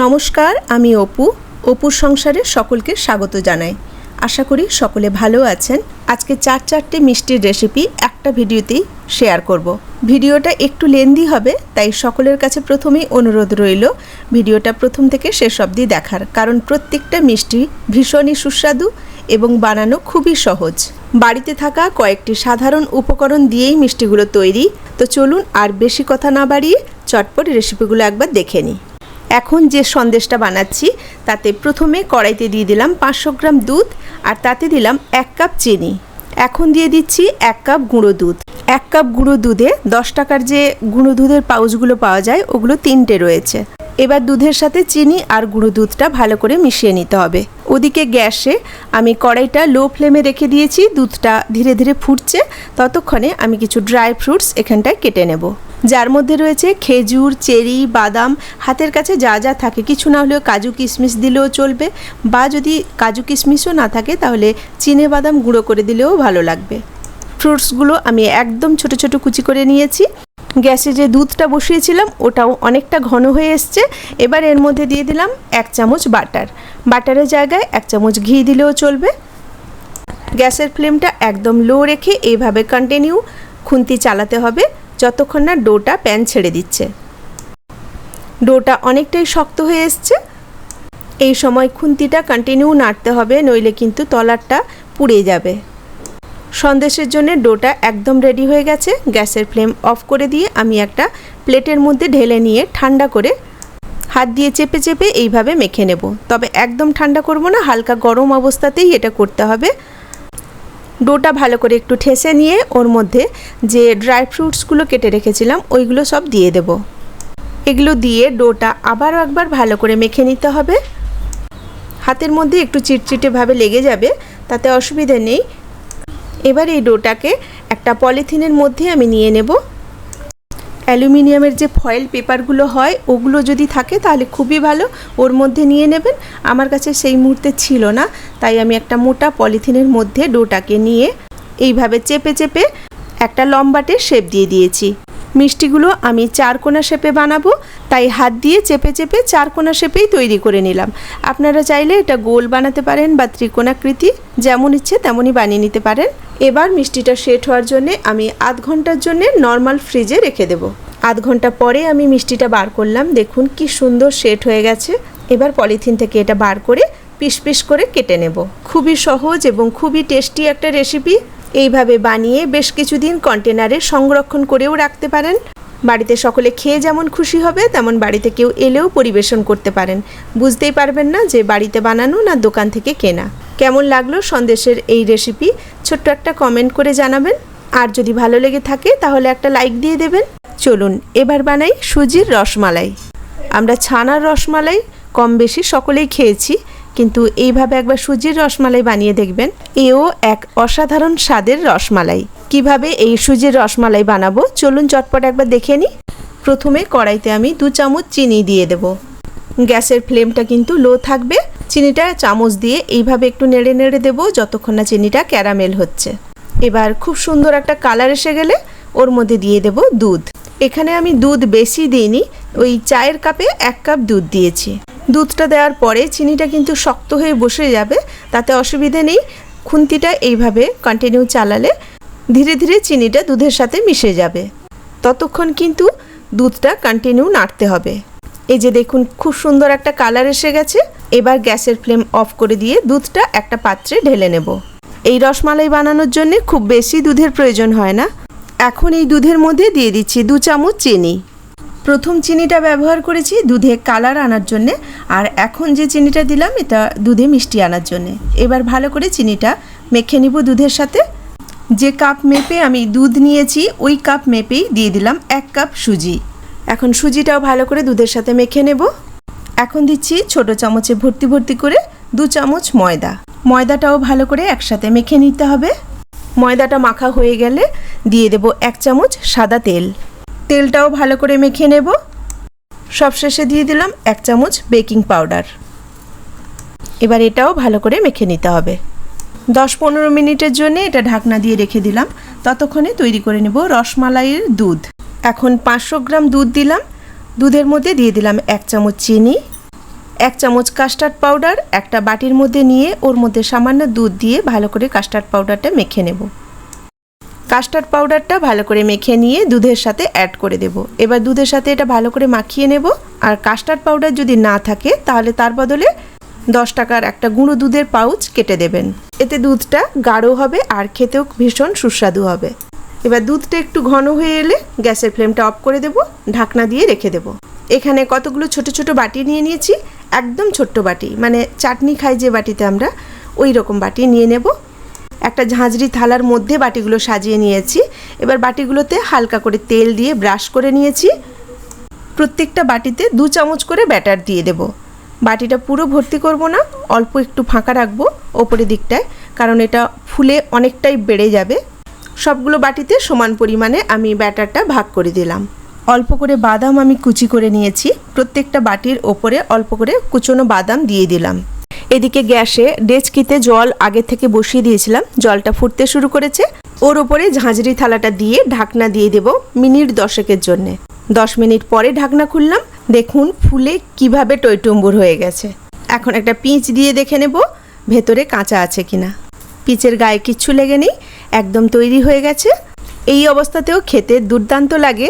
নমস্কার, আমি অপু। অপুর সংসারে সকলকে স্বাগত জানাই। আশা করি সকলে ভালো আছেন। আজকে চার চারটে মিষ্টির রেসিপি একটা ভিডিওতেই শেয়ার করব। ভিডিওটা একটু লেন্দি হবে, তাই সকলের কাছে প্রথমেই অনুরোধ রইল ভিডিওটা প্রথম থেকে শেষ অবধি দেখার। কারণ প্রত্যেকটা মিষ্টি ভীষণই সুস্বাদু এবং বানানো খুবই সহজ। বাড়িতে থাকা কয়েকটি সাধারণ উপকরণ দিয়েই মিষ্টিগুলো তৈরি। তো চলুন আর বেশি কথা না বাড়িয়ে চটপট রেসিপিগুলো একবার দেখে নিই। এখন যে সন্দেশটা বানাচ্ছি, তাতে প্রথমে কড়াইতে দিয়ে দিলাম পাঁচশো গ্রাম দুধ আর তাতে দিলাম এক কাপ চিনি। এখন দিয়ে দিচ্ছি এক কাপ গুঁড়ো দুধ। এক কাপ গুঁড়ো দুধে দশ টাকার যে গুঁড়ো দুধের পাউচগুলো পাওয়া যায়, ওগুলো তিনটে রয়েছে। এবার দুধের সাথে চিনি আর গুঁড়ো দুধটা ভালো করে মিশিয়ে নিতে হবে। ওদিকে গ্যাসে আমি কড়াইটা লো ফ্লেমে রেখে দিয়েছি, দুধটা ধীরে ধীরে ফুটছে। ততক্ষণে আমি কিছু ড্রাই ফ্রুটস এখানটায় কেটে নেব। যার মধ্যে রয়েছে খেজুর, চেরি, বাদাম, হাতের কাছে যা যা থাকে। কিছু না হলেও কাজু কিশমিশ দিলেও চলবে বা যদি কাজু কিশমিশও না থাকে তাহলে চিনে বাদাম গুঁড়ো করে দিলেও ভালো লাগবে। ফ্রুটসগুলো আমি একদম ছোট ছোট কুচি করে নিয়েছি। গ্যাসে যে দুধটা বসিয়েছিলাম ওটাও অনেকটা ঘন হয়ে এসছে। এবার এর মধ্যে দিয়ে দিলাম এক চামচ বাটার। বাটারের জায়গায় এক চামচ ঘি দিলেও চলবে। গ্যাসের ফ্লেমটা একদম লো রেখে এইভাবে কন্টিনিউ খুন্তি চালাতে হবে। যতক্ষণ না ডোটা প্যান ছেড়ে দিচ্ছে। ডোটা অনেকটাই শক্ত হয়ে এসছে। এই সময় খুন্তিটা কন্টিনিউ নাড়তে হবে, নইলে কিন্তু তলারটা পুড়ে যাবে। সন্দেশের জন্য ডোটা একদম রেডি হয়ে গেছে। গ্যাসের ফ্লেম অফ করে দিয়ে আমি একটা প্লেটের মধ্যে ঢেলে নিয়ে ঠান্ডা করে হাত দিয়ে চেপে চেপে এইভাবে মেখে নেব। তবে একদম ঠান্ডা করব না, হালকা গরম অবস্থাতেই এটা করতে হবে। ডোটা ভালো করে একটু ঠেসে নিয়ে ওর মধ্যে যে ড্রাই ফ্রুটসগুলো কেটে রেখেছিলাম, ওইগুলো সব দিয়ে দেব। এগুলো দিয়ে ডোটা আবারও একবার ভালো করে মেখে নিতে হবে। হাতের মধ্যে একটু চিটচিটেভাবে লেগে যাবে, তাতে অসুবিধে নেই। এবার এই ডোটাকে একটা পলিথিনের মধ্যে আমি নিয়ে নেব। অ্যালুমিনিয়ামের যে ফয়েল পেপারগুলো হয়, ওগুলো যদি থাকে তাহলে খুবই ভালো। ওর মধ্যে নিয়ে নেবেন। আমার কাছে সেই মুহূর্তে ছিল না, তাই আমি একটা মোটা পলিথিনের মধ্যে ডোটাকে নিয়ে এইভাবে চেপে চেপে একটা লম্বাটে শেপ দিয়ে দিয়েছি। মিষ্টিগুলো আমি চারকোনা শেপে বানাবো, তাই হাত দিয়ে চেপে চেপে চারকোনা শেপেই তৈরি করে নিলাম। আপনারা চাইলে এটা গোল বানাতে পারেন বা ত্রিকোণাকৃতি, যেমন ইচ্ছে তেমনই বানিয়ে নিতে পারেন। এবার মিষ্টিটা সেট হওয়ার জন্যে আমি আধ ঘণ্টার জন্যে নর্মাল ফ্রিজে রেখে দেবো। আধ ঘণ্টা পরে আমি মিষ্টিটা বার করলাম, দেখুন কি সুন্দর সেট হয়ে গেছে। এবার পলিথিন থেকে এটা বার করে পিস পিস করে কেটে নেব। খুবই সহজ এবং খুবই টেস্টি একটা রেসিপি। এইভাবে বানিয়ে বেশ কিছুদিন কন্টেনারে সংরক্ষণ করেও রাখতে পারেন। বাড়িতে সকলে খেয়ে যেমন খুশি হবে, তেমন বাড়িতে কেউ এলেও পরিবেশন করতে পারেন। বুঝতেই পারবেন না যে বাড়িতে বানানো না দোকান থেকে কেনা। কেমন লাগল সন্দেশের এই রেসিপি ছোট্ট একটা কমেন্ট করে জানাবেন। আর যদি ভালো লেগে থাকে, তাহলে একটা লাইক দিয়ে দেবেন। চলুন, এবার বানাই সুজির রসমালাই। আমরা ছানার রসমালাই কম বেশি সকলেই খেয়েছি। কিন্তু এইভাবে একবার সুজির রসমালাই বানিয়ে দেখবেন। এও এক অসাধারণ স্বাদের রসমালাই। কীভাবে এই সুজির রসমালাই বানাবো? চলুন চটপট একবার দেখে নিই। প্রথমে কড়াইতে আমি দু চামচ চিনি দিয়ে দেব। গ্যাসের ফ্লেমটা কিন্তু লো থাকবে। চিনিটা চামচ দিয়ে এইভাবে একটু নেড়ে নেড়ে দেবো যতক্ষণ না চিনিটা ক্যারামেল হচ্ছে। এবার খুব সুন্দর একটা কালার এসে গেলে ওর মধ্যে দিয়ে দেব দুধ। এখানে আমি দুধ বেশি দিইনি, ওই চায়ের কাপে এক কাপ দুধ দিয়েছি। দুধটা দেওয়ার পরে চিনিটা কিন্তু শক্ত হয়ে বসে যাবে, তাতে অসুবিধে নেই। খুন্তিটা এইভাবে কন্টিনিউ চালালে ধীরে ধীরে চিনিটা দুধের সাথে মিশে যাবে। ততক্ষণ কিন্তু দুধটা কন্টিনিউ নাড়তে হবে। এই যে দেখুন, খুব সুন্দর একটা কালার এসে গেছে। এবার গ্যাসের ফ্লেম অফ করে দিয়ে দুধটা একটা পাত্রে ঢেলে নেব। এই রসমালাই বানানোর জন্য খুব বেশি দুধের প্রয়োজন হয় না। এখন এই দুধের মধ্যে দিয়ে দিচ্ছি দু চামচ চিনি। প্রথম চিনিটা ব্যবহার করেছি দুধে কালার আনার জন্যে, আর এখন যে চিনিটা দিলাম এটা দুধে মিষ্টি আনার জন্যে। এবার ভালো করে চিনিটা মেখে নিব দুধের সাথে। যে কাপ মেপে আমি দুধ নিয়েছি, ওই কাপ মেপেই দিয়ে দিলাম এক কাপ সুজি। এখন সুজিটাও ভালো করে দুধের সাথে মেখে নেব। এখন দিচ্ছি ছোট চামচে ভর্তি ভর্তি করে দু চামচ ময়দা। ময়দাটাও ভালো করে একসাথে মেখে নিতে হবে। ময়দাটা মাখা হয়ে গেলে দিয়ে দেব এক চামচ সাদা তেল। তেলটাও ভালো করে মেখে নেব। সবশেষে দিয়ে দিলাম এক চামচ বেকিং পাউডার। এবার এটাও ভালো করে মেখে নিতে হবে। দশ পনেরো মিনিটের জন্য এটা ঢাকনা দিয়ে রেখে দিলাম। ততক্ষণে তৈরি করে নেব রসমালাইয়ের দুধ। এখন পাঁচশো গ্রাম দুধ দিলাম। দুধের মধ্যে দিয়ে দিলাম এক চামচ চিনি, এক চামচ কাস্টার্ড পাউডার, একটা বাটির মধ্যে নিয়ে ওর মধ্যে সামান্য দুধ দিয়ে ভালো করে কাস্টার্ড পাউডারটা মেখে নেব। কাস্টার্ড পাউডারটা ভালো করে মেখে নিয়ে দুধের সাথে অ্যাড করে দেব। এবার দুধের সাথে এটা ভালো করে মাখিয়ে নেব। আর কাস্টার্ড পাউডার যদি না থাকে, তাহলে তার বদলে দশ টাকার একটা গুঁড়ো দুধের পাউচ কেটে দেবেন। এতে দুধটা গাঢ় হবে আর খেতেও ভীষণ সুস্বাদু হবে। এবার দুধটা একটু ঘন হয়ে এলে গ্যাসের ফ্লেমটা অফ করে দেব, ঢাকনা দিয়ে রেখে দেব। এখানে কতগুলো ছোট ছোট বাটি নিয়ে নিয়েছি, একদম ছোট্ট বাটি মানে চাটনি খাই যে বাটিতে আমরা, ওই রকম বাটি নিয়ে নেব। একটা ঝাঁঝরি থালার মধ্যে বাটিগুলো সাজিয়ে নিয়েছি। এবার বাটিগুলোতে হালকা করে তেল দিয়ে ব্রাশ করে নিয়েছি। প্রত্যেকটা বাটিতে দু চামচ করে ব্যাটার দিয়ে দেব। বাটিটা পুরো ভর্তি করব না, অল্প একটু ফাঁকা রাখব ওপরের দিকটায়, কারণ এটা ফুলে অনেকটাই বেড়ে যাবে। সবগুলো বাটিতে সমান পরিমাণে আমি ব্যাটারটা ভাগ করে দিলাম। অল্প করে বাদাম আমি কুচি করে নিয়েছি। প্রত্যেকটা বাটির ওপরে অল্প করে কুচনো বাদাম দিয়ে দিলাম। এদিকে গ্যাসে ডেচকিতে জল আগে থেকে বসিয়ে দিয়েছিলাম। জলটা ফুটতে শুরু করেছে। ওর ওপরে ঝাঁঝরি থালাটা দিয়ে ঢাকনা দিয়ে দেব মিনিট দশেকের জন্যে। দশ মিনিট পরে ঢাকনা খুললাম। দেখুন, ফুলে কীভাবে টইটুম্বুর হয়ে গেছে। এখন একটা পিঁচ দিয়ে দেখে নেব ভেতরে কাঁচা আছে কিনা। পিচের গায়ে কিচ্ছু লেগে নেই, একদম তৈরি হয়ে গেছে। এই অবস্থাতেও খেতে দুর্দান্ত লাগে।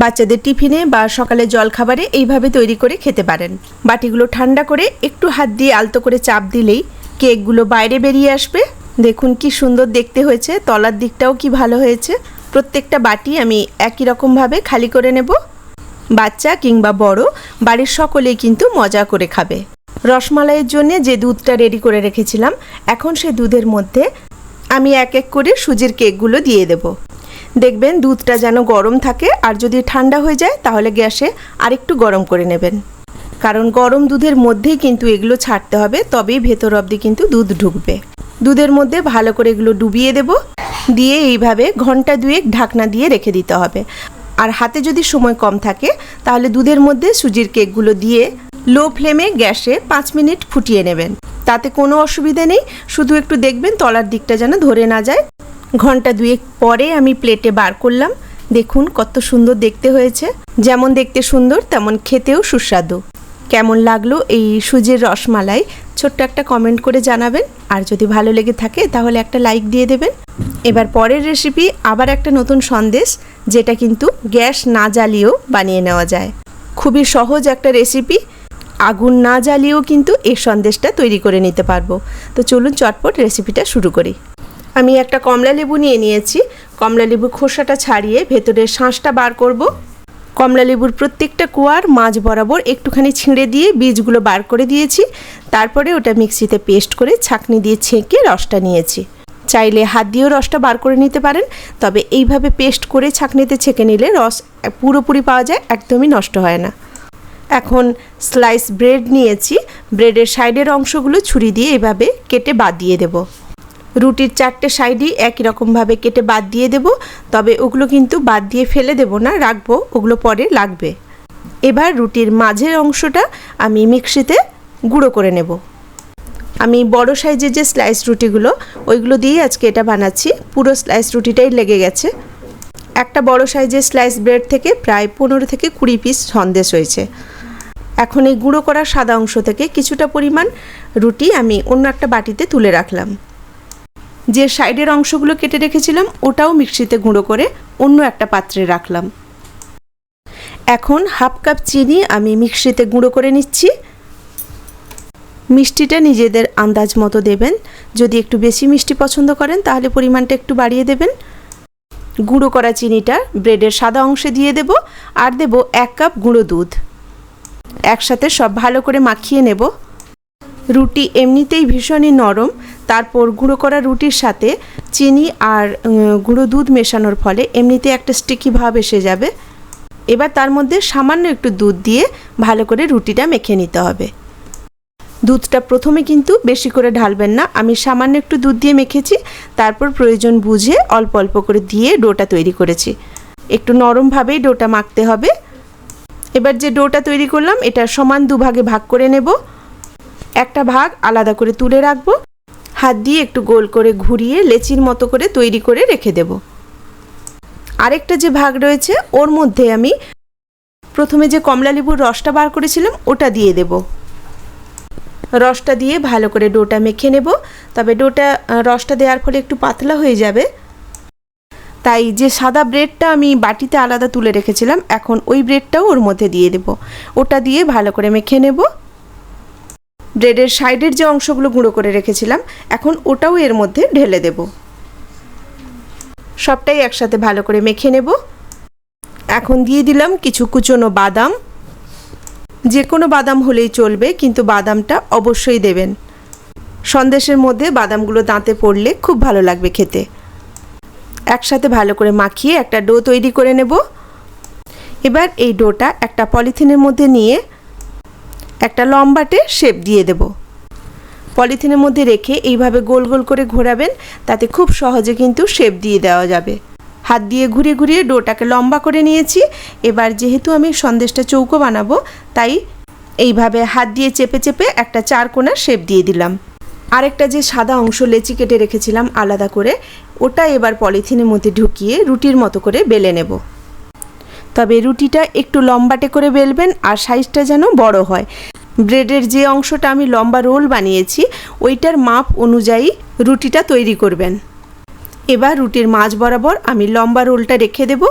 বাচ্চাদের টিফিনে বা সকালে জল খাবারে এইভাবে তৈরি করে খেতে পারেন। বাটিগুলো ঠান্ডা করে একটু হাত দিয়ে আলতো করে চাপ দিলেই কেকগুলো বাইরে বেরিয়ে আসবে। দেখুন কি সুন্দর দেখতে হয়েছে, তলার দিকটাও কি ভালো হয়েছে। প্রত্যেকটা বাটি আমি একই রকমভাবে খালি করে নেব। বাচ্চা কিংবা বড়, বাড়ির সকলেই কিন্তু মজা করে খাবে। রসমালাইয়ের জন্য যে দুধটা রেডি করে রেখেছিলাম, এখন সেই দুধের মধ্যে আমি এক এক করে সুজির কেকগুলো দিয়ে দেব। দেখবেন দুধটা যেন গরম থাকে, আর যদি ঠান্ডা হয়ে যায় তাহলে গ্যাসে আরেকটু গরম করে নেবেন। কারণ গরম দুধের মধ্যেই কিন্তু এগুলো ছাড়তে হবে, তবেই ভেতর অবধি কিন্তু দুধ ঢুকবে। দুধের মধ্যে ভালো করে এগুলো ডুবিয়ে দেব, দিয়ে এইভাবে ঘণ্টা দুয়েক ঢাকনা দিয়ে রেখে দিতে হবে। আর হাতে যদি সময় কম থাকে, তাহলে দুধের মধ্যে সুজির কেকগুলো দিয়ে লো ফ্লেমে গ্যাসে পাঁচ মিনিট ফুটিয়ে নেবেন। তাতে কোনো অসুবিধা নেই, শুধু একটু দেখবেন তলার দিকটা যেন ধরে না যায়। ঘণ্টা দুয়েক পরে আমি প্লেটে বার করলাম। দেখুন কত সুন্দর দেখতে হয়েছে। যেমন দেখতে সুন্দর, তেমন খেতেও সুস্বাদু। কেমন লাগল এই সুজির রসমালাই? ছোট্ট একটা কমেন্ট করে জানাবেন। আর যদি ভালো লেগে থাকে, তাহলে একটা লাইক দিয়ে দেবেন। এবার পরের রেসিপি আবার একটা নতুন সন্দেশ, যেটা কিন্তু গ্যাস না জ্বালিয়েও বানিয়ে নেওয়া যায়। খুবই সহজ একটা রেসিপি আগুন না জ্বালিয়েও কিন্তু এই সন্দেশটা তৈরি করে নিতে পারব। তো চলুন চটপট রেসিপিটা শুরু করি। আমি একটা কমলা লেবু নিয়ে নিয়েছি। কমলা লেবুর খোসাটা ছাড়িয়ে ভেতরের শাঁসটা বার করব। কমলা লেবুর প্রত্যেকটা কুয়ার মাঝ বরাবর একটুখানি ছিঁড়ে দিয়ে বীজগুলো বার করে দিয়েছি। তারপরে ওটা মিক্সিতে পেস্ট করে ছাঁকনি দিয়ে ছেঁকে রসটা নিয়েছি। চাইলে হাত দিয়েও রসটা বার করে নিতে পারেন, তবে এইভাবে পেস্ট করে ছাঁকনিতে ছেঁকে নিলে রস পুরোপুরি পাওয়া যায়, একদমই নষ্ট হয় না। এখন স্লাইস ব্রেড নিয়েছি। ব্রেডের সাইডের অংশগুলো ছুরি দিয়ে এভাবে কেটে বাদ দিয়ে দেব। রুটির চারটে সাইডই একই রকমভাবে কেটে বাদ দিয়ে দেব, তবে ওগুলো কিন্তু বাদ দিয়ে ফেলে দেব না, রাখব, ওগুলো পরে লাগবে। এবার রুটির মাঝের অংশটা আমি মিক্সিতে গুঁড়ো করে নেব। আমি বড় সাইজের যে স্লাইস রুটিগুলো, ওইগুলো দিয়েই আজকে এটা বানাচ্ছি। পুরো স্লাইস রুটিটাই লেগে গেছে। একটা বড় সাইজের স্লাইস ব্রেড থেকে প্রায় পনেরো থেকে কুড়ি পিস সন্দেশ হয়েছে। এখন এই গুঁড়ো করা সাদা অংশ থেকে কিছুটা পরিমাণ রুটি আমি অন্য একটা বাটিতে তুলে রাখলাম। যে সাইডের অংশগুলো কেটে রেখেছিলাম, ওটাও মিক্সিতে গুঁড়ো করে অন্য একটা পাত্রে রাখলাম। এখন হাফ কাপ চিনি আমি মিক্সিতে গুঁড়ো করে নিচ্ছি। মিষ্টিটা নিজেদের আন্দাজ মতো দেবেন। যদি একটু বেশি মিষ্টি পছন্দ করেন, তাহলে পরিমাণটা একটু বাড়িয়ে দেবেন। গুঁড়ো করা চিনিটা ব্রেডের সাদা অংশে দিয়ে দেব আর দেব এক কাপ গুঁড়ো দুধ। একসাথে সব ভালো করে মাখিয়ে নেব। রুটি এমনিতেই ভীষণই নরম তারপর গুঁড়ো করা রুটির সাথে চিনি আর গুঁড়ো দুধ মেশানোর ফলে এমনিতে একটা স্টিকি ভাব এসে যাবে। এবার তার মধ্যে সামান্য একটু দুধ দিয়ে ভালো করে রুটিটা মেখে নিতে হবে। দুধটা প্রথমে কিন্তু বেশি করে ঢালবেন না। আমি সামান্য একটু দুধ দিয়ে মেখেছি। তারপর প্রয়োজন বুঝে অল্প অল্প করে দিয়ে ডোটা তৈরি করেছি। একটু নরমভাবেই ডোটা মাখতে হবে। এবার যে ডোটা তৈরি করলাম, এটা সমান দুভাগে ভাগ করে নেব। একটা ভাগ আলাদা করে তুলে রাখব। হাত দিয়ে একটু গোল করে ঘুরিয়ে লেচির মতো করে তৈরি করে রেখে দেব। আরেকটা যে ভাগ রয়েছে, ওর মধ্যে আমি প্রথমে যে কমলা লেবুর রসটা বার করেছিলাম, ওটা দিয়ে দেব। রসটা দিয়ে ভালো করে ডোটা মেখে নেব। তবে ডোটা রসটা দেওয়ার ফলে একটু পাতলা হয়ে যাবে। তাই যে সাদা ব্রেডটা আমি বাটিতে আলাদা তুলে রেখেছিলাম, এখন ওই ব্রেডটাও ওর মধ্যে দিয়ে দেব। ওটা দিয়ে ভালো করে মেখে নেব। ব্রেডের সাইডের যে অংশগুলো গুঁড়ো করে রেখেছিলাম, এখন ওটাও এর মধ্যে ঢেলে দেব। সবটাই একসাথে ভালো করে মেখে নেব। এখন দিয়ে দিলাম কিছু কুচনো বাদাম। যে কোনো বাদাম হলেই চলবে, কিন্তু বাদামটা অবশ্যই দেবেন। সন্দেশের মধ্যে বাদামগুলো দাঁতে পড়লে খুব ভালো লাগবে খেতে। একসাথে ভালো করে মাখিয়ে একটা ডো তৈরি করে নেব। এবার এই ডোটা একটা পলিথিনের মধ্যে নিয়ে একটা লম্বাটে শেপ দিয়ে দেব। পলিথিনের মধ্যে রেখে এইভাবে গোল গোল করে ঘোরাবেন, তাতে খুব সহজে কিন্তু শেপ দিয়ে দেওয়া যাবে। হাত দিয়ে ঘুরিয়ে ঘুরিয়ে ডোটাকে লম্বা করে নিয়েছি। এবার যেহেতু আমি সন্দেশটা চৌকো বানাবো, তাই এইভাবে হাত দিয়ে চেপে চেপে একটা চার কোণার শেপ দিয়ে দিলাম। আরেকটা যে সাদা অংশ লেচি কেটে রেখেছিলাম আলাদা করে, ওটা এবার পলিথিনের মধ্যে ঢুকিয়ে রুটির মতো করে বেলে নেব। তবে রুটিটা একটু লম্বাটে করে বেলবেন, আর সাইজটা যেন বড় হয়। ব্রেডের যে অংশটা আমি লম্বা রোল বানিয়েছি, ওইটার মাপ অনুযায়ী রুটিটা তৈরি করবেন। এবার রুটির মাঝ বরাবর আমি লম্বা রোলটা রেখে দেব।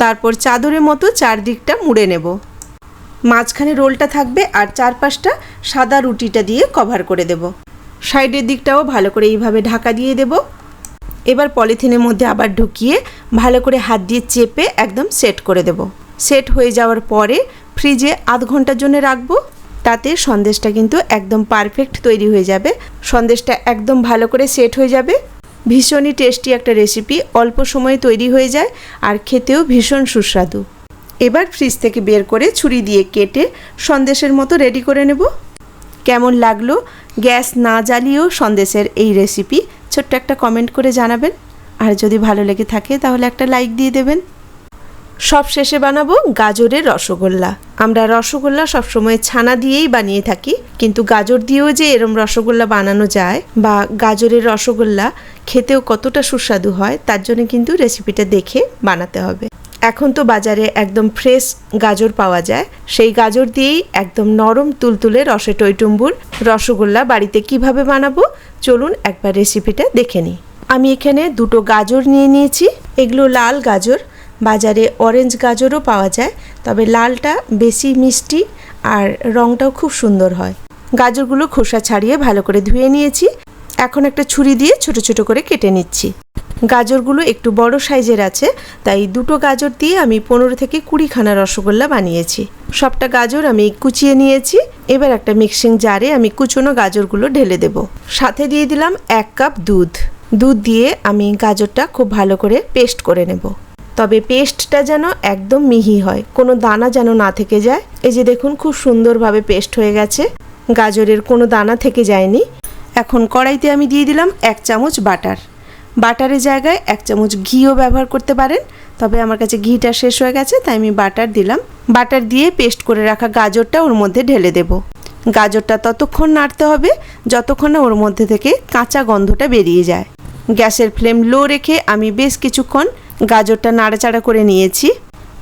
তারপর চাদরের মতো চারদিকটা মুড়ে নেব। মাঝখানে রোলটা থাকবে আর চারপাশটা সাদা রুটিটা দিয়ে কভার করে দেব। সাইডের দিকটাও ভালো করে এইভাবে ঢাকা দিয়ে দেব। এবার পলিথিনের মধ্যে আবার ঢুকিয়ে ভালো করে হাত দিয়ে চেপে একদম সেট করে দেব। সেট হয়ে যাওয়ার পরে ফ্রিজে আধ ঘণ্টার জন্য রাখব। তাতে সন্দেশটা কিন্তু একদম পারফেক্ট তৈরি হয়ে যাবে। সন্দেশটা একদম ভালো করে সেট হয়ে যাবে। ভীষণই টেস্টি একটা রেসিপি অল্প সময়ে তৈরি হয়ে যায় আর খেতেও ভীষণ সুস্বাদু। এবার ফ্রিজ থেকে বের করে ছুরি দিয়ে কেটে সন্দেশের মতো রেডি করে নেব। কেমন লাগল? গ্যাস না জ্বালিয়েও সন্দেশের এই রেসিপি ছোট্ট একটা কমেন্ট করে জানাবেন। আর যদি ভালো লেগে থাকে তাহলে একটা লাইক দিয়ে দেবেন। সব শেষে বানাবো গাজরের রসগোল্লা। আমরা রসগোল্লা সবসময় ছানা দিয়েই বানিয়ে থাকি, কিন্তু গাজর দিয়েও যে এরম রসগোল্লা বানানো যায় বা গাজরের রসগোল্লা খেতেও কতটা সুস্বাদু হয়, তার জন্য কিন্তু রেসিপিটা দেখে বানাতে হবে। এখন তো বাজারে একদম ফ্রেশ গাজর পাওয়া যায়। সেই গাজর দিয়েই একদম নরম তুলতুলে রসে টইটুম্বুর রসগোল্লা বাড়িতে কীভাবে বানাবো, চলুন একবার রেসিপিটা দেখে নিই। আমি এখানে দুটো গাজর নিয়ে নিয়েছি, এগুলো লাল গাজর বাজারে অরেঞ্জ গাজরও পাওয়া যায়, তবে লালটা বেশি মিষ্টি আর রঙটাও খুব সুন্দর হয়। গাজরগুলো খোসা ছাড়িয়ে ভালো করে ধুয়ে নিয়েছি। এখন একটা ছুরি দিয়ে ছোট ছোট করে কেটে নিচ্ছি। গাজরগুলো একটু বড় সাইজের আছে, তাই দুটো গাজর দিয়ে আমি পনেরো থেকে কুড়িখানা রসগোল্লা বানিয়েছি। সবটা গাজর আমি কুচিয়ে নিয়েছি, এবার একটা মিক্সিং জারে আমি কুচনো গাজরগুলো ঢেলে দেব। সাথে দিয়ে দিলাম এক কাপ দুধ। দুধ দিয়ে আমি গাজরটা খুব ভালো করে পেস্ট করে নেব। তবে পেস্টটা যেন একদম মিহি হয়, কোনো দানা যেন না থেকে যায়। এই যে দেখুন, খুব সুন্দরভাবে পেস্ট হয়ে গেছে। গাজরের কোনো দানা থেকে যায়নি। এখন কড়াইতে আমি দিয়ে দিলাম এক চামচ বাটার। বাটারের জায়গায় এক চামচ ঘিও ব্যবহার করতে পারেন, তবে আমার কাছে ঘিটা শেষ হয়ে গেছে, তাই আমি বাটার দিলাম। বাটার দিয়ে পেস্ট করে রাখা গাজরটা ওর মধ্যে ঢেলে দেব। গাজরটা ততক্ষণ নাড়তে হবে, যতক্ষণ না ওর মধ্যে থেকে কাঁচা গন্ধটা বেরিয়ে যায়। গ্যাসের ফ্লেম লো রেখে আমি বেশ কিছুক্ষণ গাজরটা নাড়াচাড়া করে নিয়েছি।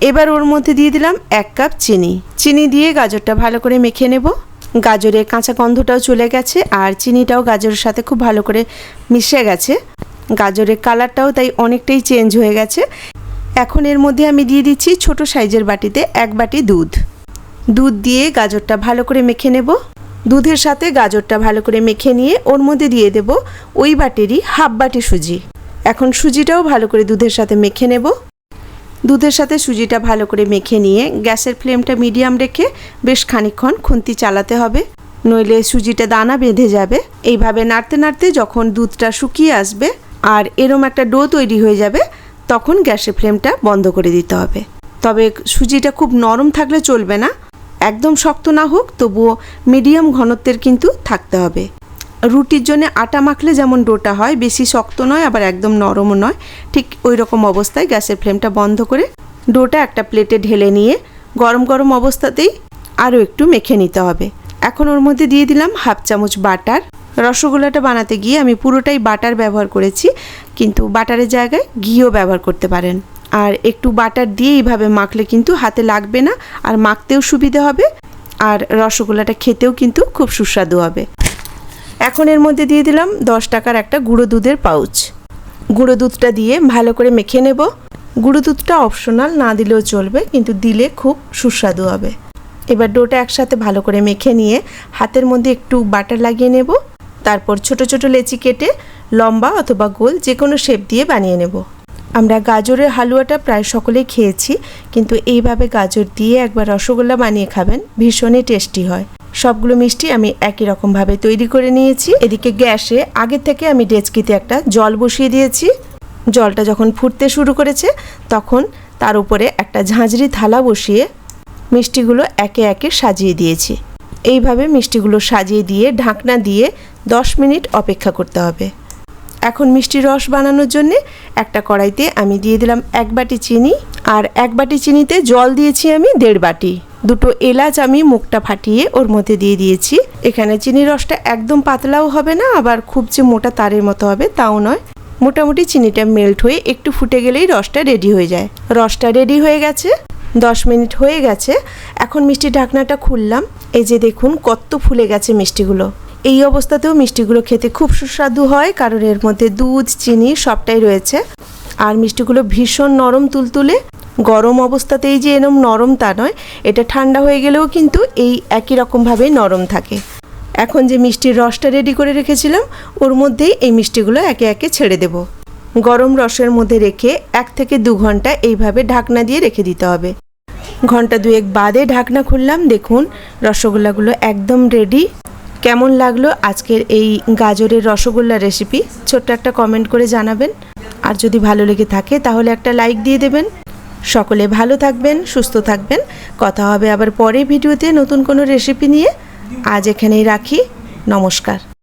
এবার ওর মধ্যে দিয়ে দিলাম এক কাপ চিনি। চিনি দিয়ে গাজরটা ভালো করে মেখে নেব। গাজরের কাঁচা গন্ধটাও চলে গেছে আর চিনিটাও গাজরের সাথে খুব ভালো করে মিশে গেছে। গাজরের কালারটাও তাই অনেকটাই চেঞ্জ হয়ে গেছে। এখন এর মধ্যে আমি দিয়ে দিচ্ছি ছোট সাইজের বাটিতে এক বাটি দুধ। দুধ দিয়ে গাজরটা ভালো করে মেখে নেব। দুধের সাথে গাজরটা ভালো করে মেখে নিয়ে ওর মধ্যে দিয়ে দেব ওই বাটিরই হাফ বাটি সুজি। এখন সুজিটাও ভালো করে দুধের সাথে মেখে নেব। দুধের সাথে সুজিটা ভালো করে মেখে নিয়ে গ্যাসের ফ্লেমটা মিডিয়াম রেখে বেশ খানিকক্ষণ খুন্তি চালাতে হবে। নইলে সুজিটা দানা বেঁধে যাবে। এইভাবে নাড়তে নাড়তে যখন দুধটা শুকিয়ে আসবে আর এরম একটা ডো তৈরি হয়ে যাবে, তখন গ্যাসের ফ্লেমটা বন্ধ করে দিতে হবে। তবে সুজিটা খুব নরম থাকলে চলবে না। একদম শক্ত না হোক, তবুও মিডিয়াম ঘনত্বের কিন্তু থাকতে হবে। রুটির জন্য আটা মাখলে যেমন ডোটা হয়, বেশি শক্ত নয়, আবার একদম নরমও নয়। ঠিক ওই রকম অবস্থায় গ্যাসের ফ্লেমটা বন্ধ করে ডোটা একটা প্লেটে ঢেলে নিয়ে গরম গরম অবস্থাতেই আরও একটু মেখে নিতে হবে। এখন ওর মধ্যে দিয়ে দিলাম হাফ চামচ বাটার। রসগোল্লাটা বানাতে গিয়ে আমি পুরোটাই বাটার ব্যবহার করেছি, কিন্তু বাটারের জায়গায় ঘিও ব্যবহার করতে পারেন। আর একটু বাটার দিয়ে এইভাবে মাখলে কিন্তু হাতে লাগবে না, আর মাখতেও সুবিধে হবে, আর রসগোল্লাটা খেতেও কিন্তু খুব সুস্বাদু হবে। এখন এর মধ্যে দিয়ে দিলাম দশ টাকার একটা গুঁড়ো দুধের পাউচ। গুঁড়ো দুধটা দিয়ে ভালো করে মেখে নেব। গুঁড়ো দুধটা অপশনাল, না দিলেও চলবে, কিন্তু দিলে খুব সুস্বাদু হবে। এবার ডোটা একসাথে ভালো করে মেখে নিয়ে হাতের মধ্যে একটু বাটার লাগিয়ে নেব। তারপর ছোট ছোট লেচি কেটে লম্বা অথবা গোল যে কোনো শেপ দিয়ে বানিয়ে নেব। আমরা গাজরের হালুয়াটা প্রায় সকলেই খেয়েছি, কিন্তু এইভাবে গাজর দিয়ে একবার রসগোল্লা বানিয়ে খাবেন, ভীষণই টেস্টি হয়। সবগুলো মিষ্টি আমি একই রকমভাবে তৈরি করে নিয়েছি। এদিকে গ্যাসে, আগে থেকে আমি ডেচকিতে একটা জল বসিয়ে দিয়েছি। জলটা যখন ফুটতে শুরু করেছে, তখন তার উপরে একটা ঝাঁঝরি থালা বসিয়ে মিষ্টিগুলো একে একে সাজিয়ে দিয়েছি। এইভাবে মিষ্টিগুলো সাজিয়ে দিয়ে, ঢাকনা দিয়ে দশ মিনিট অপেক্ষা করতে হবে। এখন মিষ্টি রস বানানোর জন্যে একটা কড়াইতে আমি দিয়ে দিলাম এক বাটি চিনি আর এক বাটি চিনিতে জল দিয়েছি আমি দেড় বাটি। দুটো এলাচ আমি মুখটা ফাটিয়ে ওর মধ্যে দিয়ে দিয়েছি। এখানে চিনি রসটা একদম পাতলাও হবে না, আবার খুব যে মোটা তারের মতো হবে তাও নয়। মোটামুটি চিনিটা মেল্ট হয়ে একটু ফুটে গেলেই রসটা রেডি হয়ে যায়। রসটা রেডি হয়ে গেছে, দশ মিনিট হয়ে গেছে। এখন মিষ্টি ঢাকনাটা খুললাম। এই যে দেখুন, কত ফুলে গেছে মিষ্টিগুলো। এই অবস্থাতেও মিষ্টিগুলো খেতে খুব সুস্বাদু হয়, কারণ এর মধ্যে দুধ, চিনি সবটাই রয়েছে। আর মিষ্টিগুলো ভীষণ নরম তুলতুলে, গরম অবস্থাতেই যে এরম নরম তা নয়, এটা ঠান্ডা হয়ে গেলেও কিন্তু এই একই রকমভাবেই নরম থাকে। এখন যে মিষ্টির রসটা রেডি করে রেখেছিলাম, ওর মধ্যেই এই মিষ্টিগুলো একে একে ছেড়ে দেব। গরম রসের মধ্যে রেখে এক থেকে দু ঘণ্টা এইভাবে ঢাকনা দিয়ে রেখে দিতে হবে। ঘণ্টা দুয়েক বাদে ঢাকনা খুললাম, দেখুন রসগোল্লাগুলো একদম রেডি কেমন লাগল আজকের এই গাজরের রসগোল্লা রেসিপি ছোট্ট একটা কমেন্ট করে জানাবেন। আর যদি ভালো লেগে থাকে, তাহলে একটা লাইক দিয়ে দেবেন। সকলে ভালো থাকবেন, সুস্থ থাকবেন। কথা হবে আবার পরে ভিডিওতে নতুন কোনো রেসিপি নিয়ে। আজ এখানেই রাখি। নমস্কার।